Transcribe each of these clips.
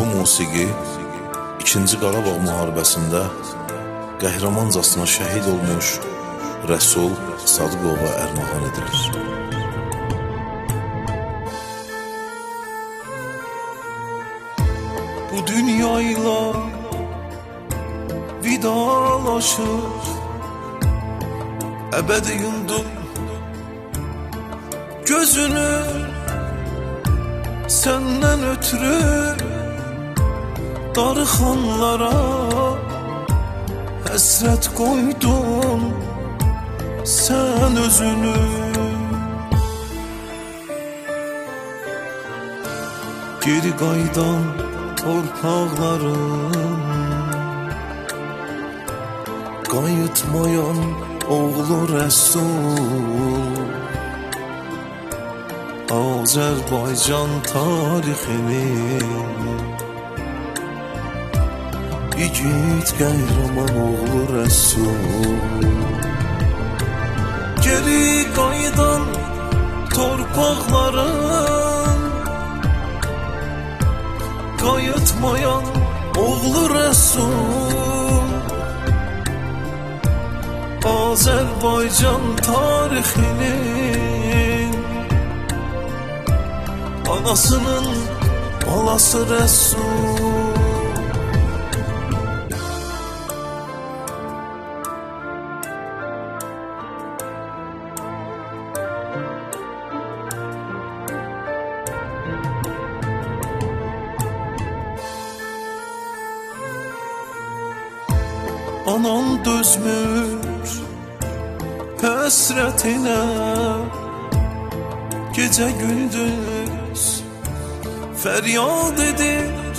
Bu musiqi 2-ci Qarabağ müharibəsində qəhrəmancasına şəhid olmuş Rəsul Sadıqova ərmağan edilir. Bu dünyayla vidalaşır Əbədi yumdum gözünü Senden ötürü darıxanlara Həsrət qoydun sən özünü. Geri qaydan torpaqların Qayıtmayan oğlu Rəsul. Azərbaycan tarixinin İgid qəhrəman oğlu Rəsul Geri qayıdan torpaqların Qayıtmayan oğlu Rəsul Azərbaycan tarixinin Anasının balası Resul Anan dözmür Həsrətinə Gecə gündüz Feryat edir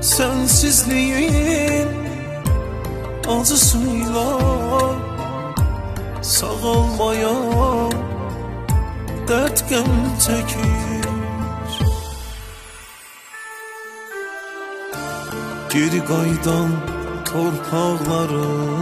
Sensizliğin Acısıyla Sağalmayan Dert gəm çəkir Geri qaydan torpaqların